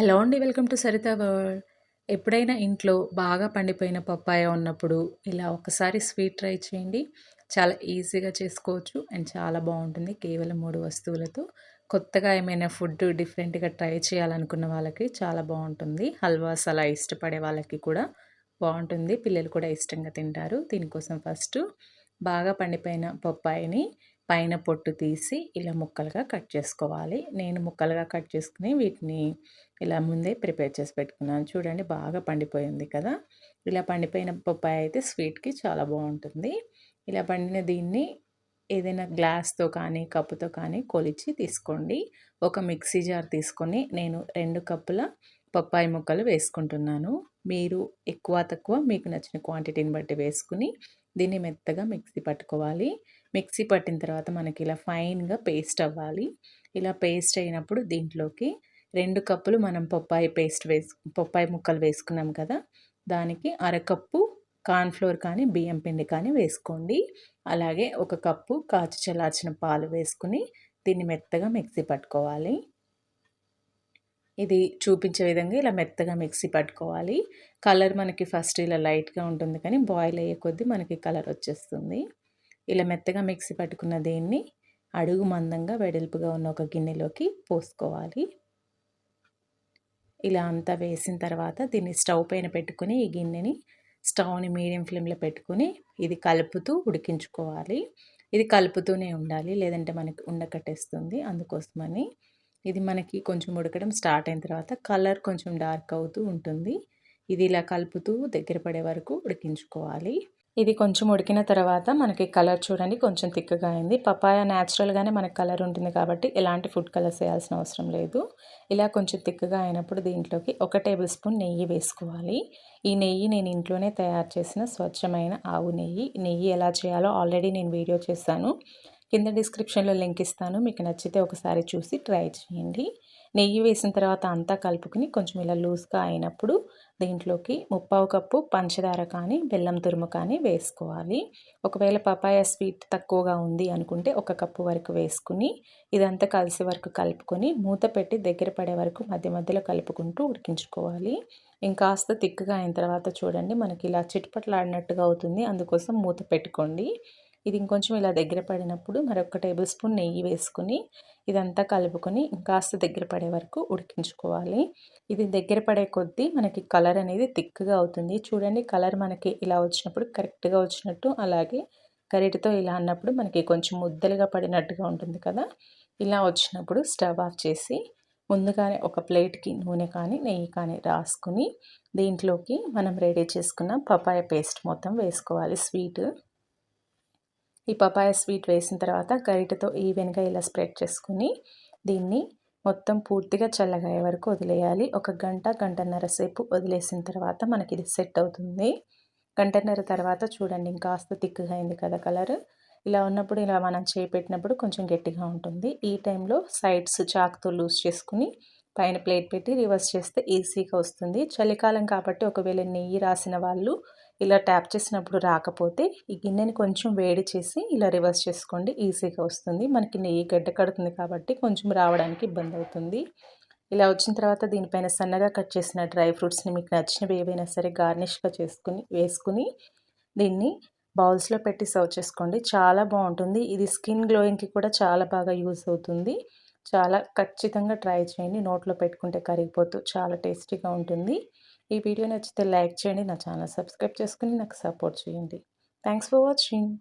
Hello అండి welcome to Saritha world. ఎప్పుడైనా ఇంట్లో బాగా పండిపోయిన పప్పాయ ఉన్నప్పుడు ఇలా ఒకసారి స్వీట్ ట్రై చేయండి. చాలా ఈజీగా చేసుకోవచ్చు అండ్ చాలా బాగుంటుంది కేవలం మూడు వస్తువులతో. కొత్తగా ఏమైనా ఫుడ్ డిఫరెంట్గా ట్రై చేయాలనుకున్న వాళ్ళకి చాలా బాగుంటుంది. హల్వాస్ అలా ఇష్టపడే వాళ్ళకి కూడా బాగుంటుంది. పిల్లలు కూడా ఇష్టంగా తింటారు. దీనికోసం ఫస్ట్ బాగా పండిపోయిన పప్పాయిని పైన పొట్టు తీసి ఇలా ముక్కలుగా కట్ చేసుకోవాలి. నేను ముక్కలుగా కట్ చేసుకుని వీటిని ఇలా ముందే ప్రిపేర్ చేసి పెట్టుకున్నాను. చూడండి బాగా పండిపోయింది కదా. ఇలా పండిపోయిన పప్పాయ అయితే స్వీట్కి చాలా బాగుంటుంది. ఇలా పండిన దీన్ని ఏదైనా గ్లాస్తో కానీ కప్పుతో కానీ కొలిచి తీసుకోండి. ఒక మిక్సీ జార్ తీసుకొని నేను రెండు కప్పుల పప్పాయి ముక్కలు వేసుకుంటున్నాను. మీరు ఎక్కువ తక్కువ మీకు నచ్చిన క్వాంటిటీని బట్టి వేసుకుని దీన్ని మెత్తగా మిక్సీ పట్టుకోవాలి. మిక్సీ పట్టిన తర్వాత మనకి ఇలా ఫైన్గా పేస్ట్ అవ్వాలి. ఇలా పేస్ట్ అయినప్పుడు దీంట్లోకి రెండు కప్పులు మనం పప్పాయి పేస్ట్ వేసు పప్పాయి ముక్కలు వేసుకున్నాం కదా! దానికి అరకప్పు కార్న్ఫ్లోర్ కానీ బియ్యం పిండి కానీ వేసుకోండి. అలాగే ఒక కప్పు కాచి చల్లార్చిన పాలు వేసుకుని దీన్ని మెత్తగా మిక్సీ పట్టుకోవాలి. ఇది చూపించే విధంగా ఇలా మెత్తగా మిక్సీ పట్టుకోవాలి. కలర్ మనకి ఫస్ట్ ఇలా లైట్గా ఉంటుంది కానీ బాయిల్ అయ్యే కొద్దీ మనకి కలర్ వచ్చేస్తుంది. ఇలా మెత్తగా మిక్సీ పట్టుకున్న దీన్ని అడుగు మందంగా వెడల్పుగా ఉన్న ఒక గిన్నెలోకి పోసుకోవాలి. ఇలా అంతా వేసిన తర్వాత దీన్ని స్టవ్ పైన పెట్టుకుని ఈ గిన్నెని స్టవ్ని మీడియం ఫ్లేమ్లో పెట్టుకుని ఇది కలుపుతూ ఉడికించుకోవాలి. ఇది కలుపుతూనే ఉండాలి లేదంటే మనకి ఉండకట్టేస్తుంది అందుకోసమని ఇది మనకి కొంచెం ఉడకడం స్టార్ట్ అయిన తర్వాత కలర్ కొంచెం డార్క్ అవుతూ ఉంటుంది. ఇది ఇలా కలుపుతూ దగ్గర పడే వరకు ఉడికించుకోవాలి. ఇది కొంచెం ఉడికిన తర్వాత మనకి కలర్ చూడండి కొంచెం తిక్కగా అయింది. పపాయ న్యాచురల్గానే మనకి కలర్ ఉంటుంది కాబట్టి ఎలాంటి ఫుడ్ కలర్స్ వేయాల్సిన అవసరం లేదు. ఇలా కొంచెం తిక్కగా అయినప్పుడు దీంట్లోకి ఒక టేబుల్ స్పూన్ నెయ్యి వేసుకోవాలి. ఈ నెయ్యి నేను ఇంట్లోనే తయారు చేసిన స్వచ్ఛమైన ఆవు నెయ్యి. నెయ్యి ఎలా చేయాలో ఆల్రెడీ నేను వీడియో చేశాను. కింద డిస్క్రిప్షన్లో లింక్ ఇస్తాను. మీకు నచ్చితే ఒకసారి చూసి ట్రై చేయండి. నెయ్యి వేసిన తర్వాత అంతా కలుపుకుని కొంచెం ఇలా లూజ్గా అయినప్పుడు దీంట్లోకి ముప్పావు కప్పు పంచదార కానీ బెల్లం తురుము కానీ వేసుకోవాలి. ఒకవేళ పపాయ స్వీట్ తక్కువగా ఉంది అనుకుంటే ఒక కప్పు వరకు వేసుకుని ఇదంతా కలిసి వరకు కలుపుకొని మూత పెట్టి దగ్గర పడే వరకు మధ్య మధ్యలో కలుపుకుంటూ ఉడికించుకోవాలి. ఇంకాస్త తిక్కుగా అయిన తర్వాత చూడండి మనకి ఇలా చిట్పట్లాడినట్టుగా అవుతుంది. అందుకోసం మూత పెట్టుకోండి. ఇది ఇంకొంచెం ఇలా దగ్గర పడినప్పుడు మరొక టేబుల్ స్పూన్ నెయ్యి వేసుకుని ఇదంతా కలుపుకొని ఇంకాస్త దగ్గర పడే వరకు ఉడికించుకోవాలి. ఇది దగ్గర పడే కొద్దీ మనకి కలర్ అనేది థిక్గా అవుతుంది. చూడండి కలర్ మనకి ఇలా వచ్చినప్పుడు కరెక్ట్గా వచ్చినట్టు అలాగే కరెటితో ఇలా అన్నప్పుడు మనకి కొంచెం ముద్దలుగా పడినట్టుగా ఉంటుంది కదా. ఇలా వచ్చినప్పుడు స్టవ్ ఆఫ్ చేసి ముందుగానే ఒక ప్లేట్కి నూనె కానీ నెయ్యి కానీ రాసుకుని దీంట్లోకి మనం రెడీ చేసుకున్న పపాయ పేస్ట్ మొత్తం వేసుకోవాలి. స్వీట్ ఈ పపాయ స్వీట్ వేసిన తర్వాత గరిటతో ఈవెన్గా ఇలా స్ప్రెడ్ చేసుకుని దీన్ని మొత్తం పూర్తిగా చల్లగాయే వరకు వదిలేయాలి. ఒక గంట గంటన్నర సేపు వదిలేసిన తర్వాత మనకి ఇది సెట్ అవుతుంది. గంటన్నర తర్వాత చూడండి ఇంకాస్త తిక్కుగా అయింది కదా కలర్. ఇలా ఉన్నప్పుడు ఇలా మనం చేపెట్టినప్పుడు కొంచెం గట్టిగా ఉంటుంది. ఈ టైంలో సైడ్స్ చాక్తో లూజ్ చేసుకుని పైన ప్లేట్ పెట్టి రివర్స్ చేస్తే ఈజీగా వస్తుంది. చలికాలం కాబట్టి ఒకవేళ నెయ్యి రాసిన వాళ్ళు ఇలా ట్యాప్ చేసినప్పుడు రాకపోతే ఈ గిన్నెని కొంచెం వేడి చేసి ఇలా రివర్స్ చేసుకోండి. ఈజీగా వస్తుంది. మనకి నెయ్యి గడ్డ కడుతుంది కాబట్టి కొంచెం రావడానికి ఇబ్బంది అవుతుంది. ఇలా వచ్చిన తర్వాత దీనిపైన సన్నగా కట్ చేసిన డ్రై ఫ్రూట్స్ని మీకు నచ్చినవి ఏవైనా సరే గార్నిష్గా చేసుకుని వేసుకుని దీన్ని బౌల్స్లో పెట్టి సర్వ్ చేసుకోండి. చాలా బాగుంటుంది. ఇది స్కిన్ గ్లోయింగ్కి కూడా చాలా బాగా యూస్ అవుతుంది. చాలా ఖచ్చితంగా ట్రై చేయండి. నోట్లో పెట్టుకుంటే కరిగిపోతూ చాలా టేస్టీగా ఉంటుంది. ఈ వీడియో నచ్చితే లైక్ చేయండి నా ఛానల్ సబ్స్క్రైబ్ చేసుకుని నాకు సపోర్ట్ చేయండి. Thanks for watching.